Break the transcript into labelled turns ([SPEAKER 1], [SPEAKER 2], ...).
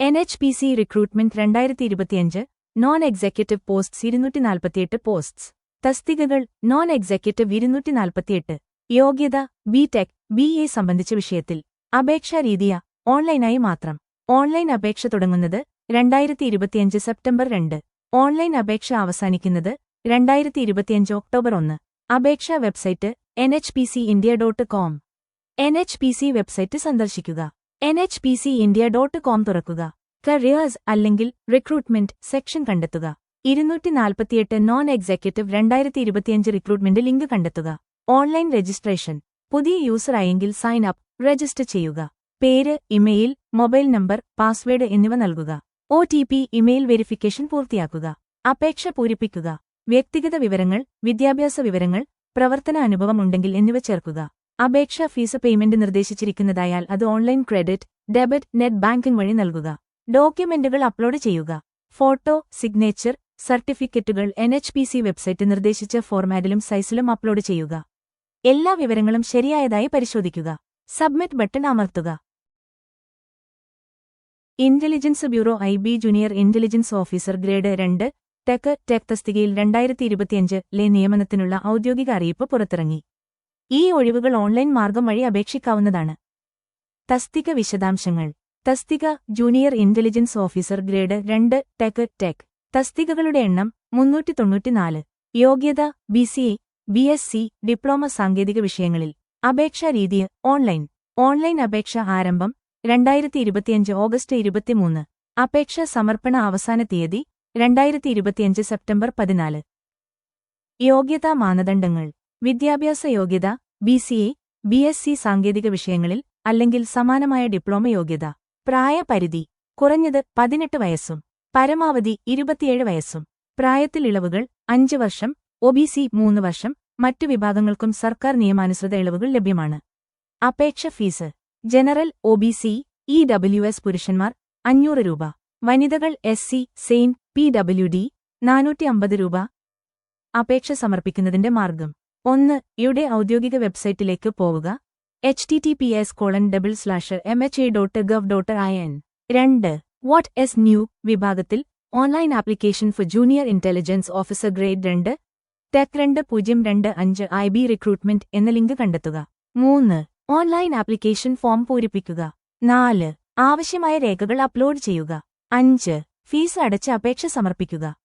[SPEAKER 1] N H P C recruitment രണ്ടായിരത്തി ഇരുപത്തിയഞ്ച് non executive posts ഇരുന്നൂറ്റി നാൽപ്പത്തിയെട്ട് പോസ്റ്റ്സ് തസ്തികകൾ നോൺ എക്സിക്യൂട്ടീവ് ഇരുന്നൂറ്റി നാൽപ്പത്തിയെട്ട് യോഗ്യത ബി ടെക് ബി എ സംബന്ധിച്ച വിഷയത്തിൽ അപേക്ഷാ രീതിയ ഓൺലൈനായി മാത്രം. ഓൺലൈൻ അപേക്ഷ തുടങ്ങുന്നത് രണ്ടായിരത്തി ഇരുപത്തിയഞ്ച് സെപ്റ്റംബർ രണ്ട്. ഓൺലൈൻ അപേക്ഷ അവസാനിക്കുന്നത് രണ്ടായിരത്തി ഇരുപത്തിയഞ്ച് ഒക്ടോബർ ഒന്ന്. അപേക്ഷാ website N H P C India dot com. N H P C website സന്ദർശിക്കുക. N H P C India dot com തുറക്കുക. കരിയേഴ്സ് അല്ലെങ്കിൽ റിക്രൂട്ട്മെന്റ് സെക്ഷൻ കണ്ടെത്തുക. ഇരുന്നൂറ്റി നാൽപ്പത്തിയെട്ട് നോൺ എക്സിക്യൂട്ടീവ് രണ്ടായിരത്തി ഇരുപത്തിയഞ്ച് റിക്രൂട്ട്മെന്റ് ലിങ്ക് കണ്ടെത്തുക. ഓൺലൈൻ രജിസ്ട്രേഷൻ പുതിയ യൂസർ ആയെങ്കിൽ സൈൻ അപ്പ് രജിസ്റ്റർ ചെയ്യുക. പേര് ഇമെയിൽ മൊബൈൽ നമ്പർ പാസ്വേഡ് എന്നിവ നൽകുക. O T P email verification പൂർത്തിയാക്കുക. അപേക്ഷ പൂരിപ്പിക്കുക. വ്യക്തിഗത വിവരങ്ങൾ വിദ്യാഭ്യാസ വിവരങ്ങൾ പ്രവർത്തന അനുഭവം ഉണ്ടെങ്കിൽ എന്നിവ ചേർക്കുക. അപേക്ഷാ ഫീസ് പേയ്മെന്റ് നിർദ്ദേശിച്ചിരിക്കുന്നതായാൽ അത് online credit debit net banking വഴി നൽകുക. ഡോക്യുമെന്റുകൾ അപ്ലോഡ് ചെയ്യുക. ഫോട്ടോ സിഗ്നേച്ചർ സർട്ടിഫിക്കറ്റുകൾ N H P C website നിർദ്ദേശിച്ച ഫോർമാറ്റിലും സൈസിലും അപ്ലോഡ് ചെയ്യുക. എല്ലാ വിവരങ്ങളും ശരിയായതായി പരിശോധിക്കുക. സബ്മിറ്റ് ബട്ടൺ അമർത്തുക. Intelligence bureau I B junior intelligence officer grade രണ്ട് ടെക് ടെക് തസ്തികയിൽ രണ്ടായിരത്തി ഇരുപത്തിയഞ്ച് ലെ നിയമനത്തിനുള്ള ഔദ്യോഗിക അറിയിപ്പ് പുറത്തിറങ്ങി. ഈ ഒഴിവുകൾ ഓൺലൈൻ മാർഗം വഴി അപേക്ഷിക്കാവുന്നതാണ്. തസ്തിക വിശദാംശങ്ങൾ. തസ്തിക ജൂനിയർ ഇന്റലിജൻസ് ഓഫീസർ ഗ്രേഡ് രണ്ട് ടെക് ടെക്. തസ്തികകളുടെ എണ്ണം മുന്നൂറ്റി തൊണ്ണൂറ്റിനാല് യോഗ്യത B C A B S C diploma സാങ്കേതിക വിഷയങ്ങളിൽ. അപേക്ഷാ രീതി ഓൺലൈൻ. ഓൺലൈൻ അപേക്ഷ ആരംഭം രണ്ടായിരത്തി ഇരുപത്തിയഞ്ച് ഓഗസ്റ്റ് ഇരുപത്തിമൂന്ന്. അപേക്ഷ സമർപ്പണ അവസാന തീയതി രണ്ടായിരത്തി ഇരുപത്തിയഞ്ച് സെപ്റ്റംബർ പതിനാല്. യോഗ്യതാ മാനദണ്ഡങ്ങൾ. വിദ്യാഭ്യാസ യോഗ്യത B C A B S C സാങ്കേതിക വിഷയങ്ങളിൽ അല്ലെങ്കിൽ സമാനമായ ഡിപ്ലോമ യോഗ്യത. പ്രായപരിധി കുറഞ്ഞത് പതിനെട്ട് വയസ്സും പരമാവധി ഇരുപത്തിയേഴ് വയസ്സും. പ്രായത്തിൽ ഇളവുകൾ അഞ്ച് വർഷം ഒ ബി സി മൂന്ന് വർഷം മറ്റു വിഭാഗങ്ങൾക്കും സർക്കാർ നിയമാനുസൃത ഇളവുകൾ ലഭ്യമാണ്. അപേക്ഷ fees general O B C E W S പുരുഷന്മാർ അഞ്ഞൂറ് രൂപ. വനിതകൾ എസ് സി സെയിൻ പി ഡബ്ല്യു ഡി നാനൂറ്റി അമ്പത് രൂപ. അപേക്ഷ സമർപ്പിക്കുന്നതിന്റെ മാർഗം. ഒന്ന് യുടെ ഔദ്യോഗിക വെബ്സൈറ്റിലേക്ക് പോവുക. H T T P S colon double slash M H A dot gov dot I N രണ്ട് വാട്ട് എസ് ന്യൂ വിഭാഗത്തിൽ online application for junior intelligence officer grade രണ്ട് ടെക് രണ്ട് പൂജ്യം രണ്ട് അഞ്ച് ഐ ബി റിക്രൂട്ട്മെന്റ് എന്ന ലിങ്ക് കണ്ടെത്തുക. മൂന്ന് ഓൺലൈൻ ആപ്ലിക്കേഷൻ ഫോം പൂരിപ്പിക്കുക. നാല് ആവശ്യമായ രേഖകൾ അപ്ലോഡ് ചെയ്യുക. അഞ്ച് ഫീസ് അടച്ച് അപേക്ഷ സമർപ്പിക്കുക.